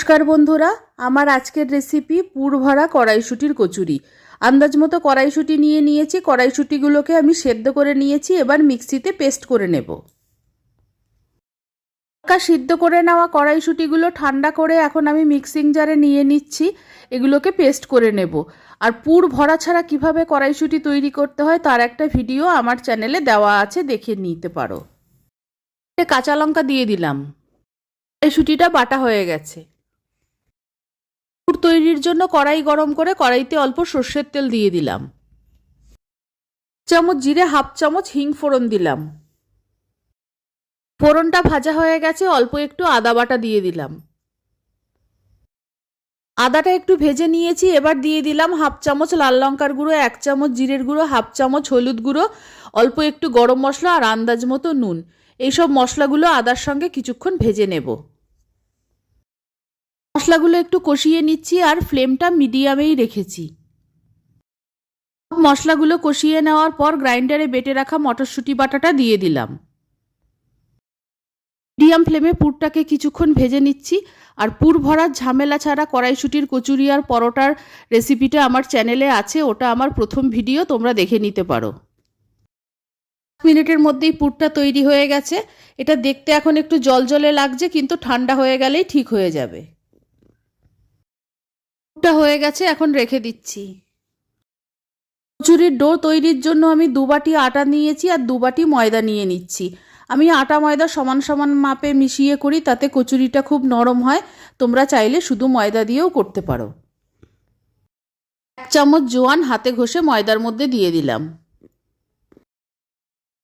নমস্কার বন্ধুরা, আমার আজকের রেসিপি পুর ভরা কড়াইশুটির কচুরি। আন্দাজ মতো কড়াইশুটি নিয়ে নিয়েছি, কড়াইশুটিগুলোকে আমি সেদ্ধ করে নিয়েছি, এবার মিক্সিতে পেস্ট করে নেব। হালকা সিদ্ধ করে নেওয়া কড়াইশুটিগুলো ঠান্ডা করে এখন আমি মিক্সিং জারে নিয়ে নিচ্ছি, এগুলোকে পেস্ট করে নেব। আর পুর ভরা ছাড়া কীভাবে কড়াইশুটি তৈরি করতে হয়, তার একটা ভিডিও আমার চ্যানেলে দেওয়া আছে, দেখে নিতে পারো। কাঁচা লঙ্কা দিয়ে দিলাম। কড়াইশুটিটা বাটা হয়ে গেছে। পুর তৈরির জন্য কড়াই গরম করে কড়াইতে অল্প সর্ষের তেল দিয়ে দিলাম। চামচ জিরে হাফ চামচ হিং ফোড়ন দিলাম। ফোড়নটা ভাজা হয়ে গেছে, অল্প একটু আদা বাটা দিয়ে দিলাম। আদাটা একটু ভেজে নিয়েছি, এবার দিয়ে দিলাম হাফ চামচ লাল লঙ্কার গুঁড়ো, এক চামচ জিরের গুঁড়ো, হাফ চামচ হলুদ গুঁড়ো, অল্প একটু গরম মশলা আর আন্দাজ মতো নুন। এইসব মশলাগুলো আদার সঙ্গে কিছুক্ষণ ভেজে নেব। মশলাগুলো একটু কষিয়ে নিচ্ছি আর ফ্লেমটা মিডিয়ামেই রেখেছি। মশলাগুলো কষিয়ে নেওয়ার পর গ্রাইন্ডারে বেটে রাখা মটরশুঁটি বাটাটা দিয়ে দিলাম। মিডিয়াম ফ্লেমে পুরটাকে কিছুক্ষণ ভেজে নিচ্ছি আর পুর ভরার ঝামেলা ছাড়া কড়াইশুটির কচুরি আর পরোটার রেসিপিটা আমার চ্যানেলে আছে, ওটা আমার প্রথম ভিডিও, তোমরা দেখে নিতে পারো। মিনিটের মধ্যেই পুরটা তৈরি হয়ে গেছে। এটা দেখতে এখন একটু জল জলে লাগছে, কিন্তু ঠান্ডা হয়ে গেলেই ঠিক হয়ে যাবে। পুরটা হয়ে গেছে, এখন রেখে দিচ্ছি। কচুরির ডো তৈরির জন্য আমি দু বাটি আটা নিয়েছি আর দু বাটি ময়দা নিয়ে নিচ্ছি। আমি আটা ময়দা সমান সমান মাপে মিশিয়ে করি, তাতে কচুরিটা খুব নরম হয়। তোমরা চাইলে শুধু ময়দা দিয়েও করতে পারো। এক চামচ জোয়ান হাতে ঘষে ময়দার মধ্যে দিয়ে দিলাম।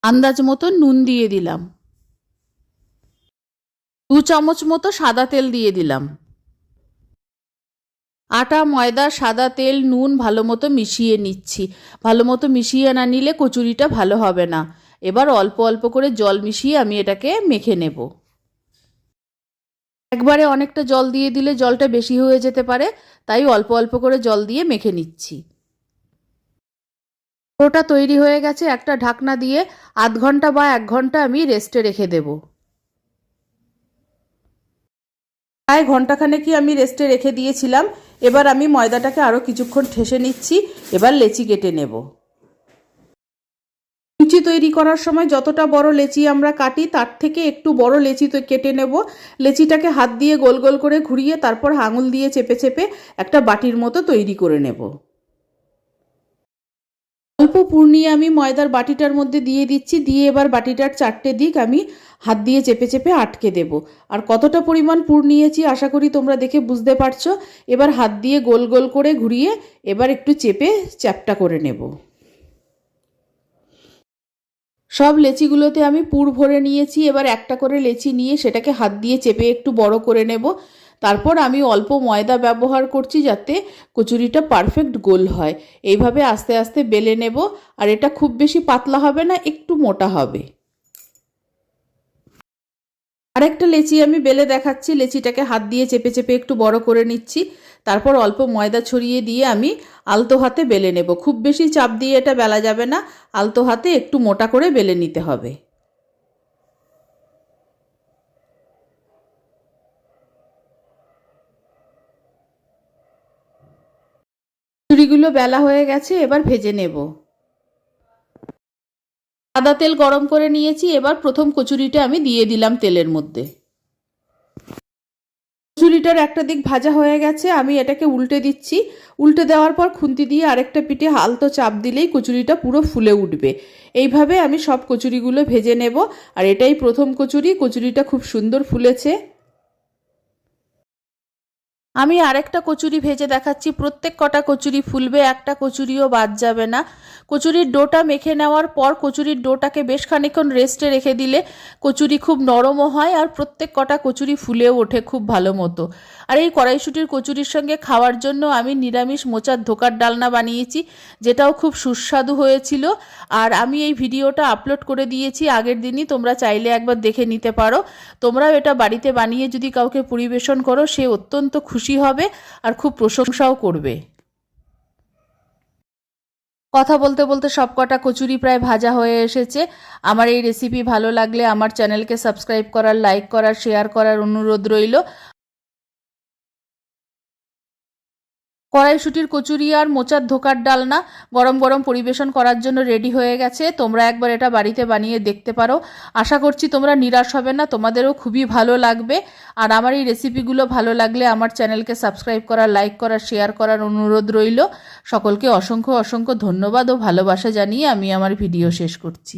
আন্দাজ মতো নুন দিয়ে দিলাম। দু চামচ মতো সাদা তেল দিয়ে দিলাম। আটা, ময়দা, সাদা তেল, নুন ভালো মতো মিশিয়ে নিচ্ছি। ভালো মতো মিশিয়ে না নিলে কচুরিটা ভালো হবে না। এবার অল্প অল্প করে জল মিশিয়ে আমি এটাকে মেখে নেব। একবারে অনেকটা জল দিয়ে দিলে জলটা বেশি হয়ে যেতে পারে, তাই অল্প অল্প করে জল দিয়ে মেখে নিচ্ছি। ওটা তৈরি হয়ে গেছে, একটা ঢাকনা দিয়ে আধ ঘণ্টা বা এক ঘণ্টা আমি রেস্টে রেখে দেব। প্রায় ঘন্টাখানে কি আমি রেস্টে রেখে দিয়েছিলাম। এবার আমি ময়দাটাকে আরও কিছুক্ষণ ঠেসে নিচ্ছি, এবার লেচি কেটে নেব। লুচি তৈরি করার সময় যতটা বড় লেচি আমরা কাটি, তার থেকে একটু বড় লেচি তো কেটে নেব। লেচিটাকে হাত দিয়ে গোল গোল করে ঘুরিয়ে, তারপর আঙুল দিয়ে চেপে চেপে একটা বাটির মতো তৈরি করে নেব। অল্প পুর নিয়ে আমি ময়দার বাটিটার মধ্যে দিয়ে দিচ্ছি। দিয়ে এবার বাটিটার চারটে দিক আমি হাত দিয়ে চেপে চেপে আটকে দেব। আর কতটা পরিমাণ পুর নিয়েছি আশা করি তোমরা দেখে বুঝতে পারছ। এবার হাত দিয়ে গোল গোল করে ঘুরিয়ে এবার একটু চেপে চ্যাপটা করে নেব। সব লেচিগুলোতে আমি পুর ভরে নিয়েছি। এবার একটা করে লেচি নিয়ে সেটাকে হাত দিয়ে চেপে একটু বড় করে নেব। তারপর আমি অল্প ময়দা ব্যবহার করছি যাতে কচুরিটা পারফেক্ট গোল হয়। এইভাবে আস্তে আস্তে বেলে নেব, আর এটা খুব বেশি পাতলা হবে না, একটু মোটা হবে। আরেকটা লেচি আমি বেলে দেখাচ্ছি, লেচিটাকে হাত দিয়ে চেপে চেপে একটু বড় করে নিচ্ছি। তারপর অল্প ময়দা ছড়িয়ে দিয়ে আমি আলতো হাতে বেলে নেব। খুব বেশি চাপ দিয়ে এটা বেলা যাবে না, আলতো হাতে একটু মোটা করে বেলে নিতে হবে। চুড়িগুলো বেলা হয়ে গেছে, এবার ভেজে নেব। সাদা তেল গরম করে নিয়েছি, এবার প্রথম কচুরিটা আমি দিয়ে দিলাম তেলের মধ্যে। কচুরিটার একটা দিক ভাজা হয়ে গেছে, আমি এটাকে উল্টে দিচ্ছি। উল্টে দেওয়ার পর খুন্তি দিয়ে আরেকটা পিঠে হালতো চাপ দিলেই কচুরিটা পুরো ফুলে উঠবে। এইভাবে আমি সব কচুরিগুলো ভেজে নেব, আর এটাই প্রথম কচুরি, কচুরিটা খুব সুন্দর ফুলেছে। আমি আরেকটা কচুরি ভেজে দেখাচ্ছি। প্রত্যেক কটা কচুরি ফুলবে, একটা কচুরিও বাদ যাবে না। কচুরির ডোটা মেখে নেওয়ার পর কচুরির ডোটাকে বেশ খানিক্ষণ রেস্টে রেখে দিলে কচুরি খুব নরমও হয় আর প্রত্যেক কটা কচুরি ফুলেও ওঠে খুব ভালো মতো। আর এই কড়াইশুটির কচুরির সঙ্গে খাওয়ার জন্য আমি নিরামিষ মোচার ধোকার ডালনা বানিয়েছি, যেটাও খুব সুস্বাদু হয়েছিল। আর আমি এই ভিডিওটা আপলোড করে দিয়েছি, আগের দিনই তোমরা চাইলে একবার দেখে নিতে পারো। তোমরাও এটা বাড়িতে বানিয়ে যদি কাউকে পরিবেশন করো, সে অত্যন্ত খুশি হবে আর খুব প্রশংসাও করবে। কথা বলতে বলতে সব কটা কচুরি প্রায় ভাজা হয়ে এসেছে। আমার এই রেসিপি ভালো লাগলে আমার চ্যানেলকে সাবস্ক্রাইব করার লাইক করার শেয়ার করার অনুরোধ রইল। কড়াইশুটির কচুরি আর মোচার ধোকার ডালনা গরম গরম পরিবেশন করার জন্য রেডি হয়ে গেছে। তোমরা একবার এটা বাড়িতে বানিয়ে দেখতে পারো। আশা করছি তোমরা নিরাশ হবে না, তোমাদেরও খুবই ভালো লাগবে। আর আমার এই রেসিপিগুলো ভালো লাগলে আমার চ্যানেলকে সাবস্ক্রাইব করা লাইক করা শেয়ার করার অনুরোধ রইল। সকলকে অসংখ্য অসংখ্য ধন্যবাদ ও ভালোবাসা জানিয়ে আমি আমার ভিডিও শেষ করছি।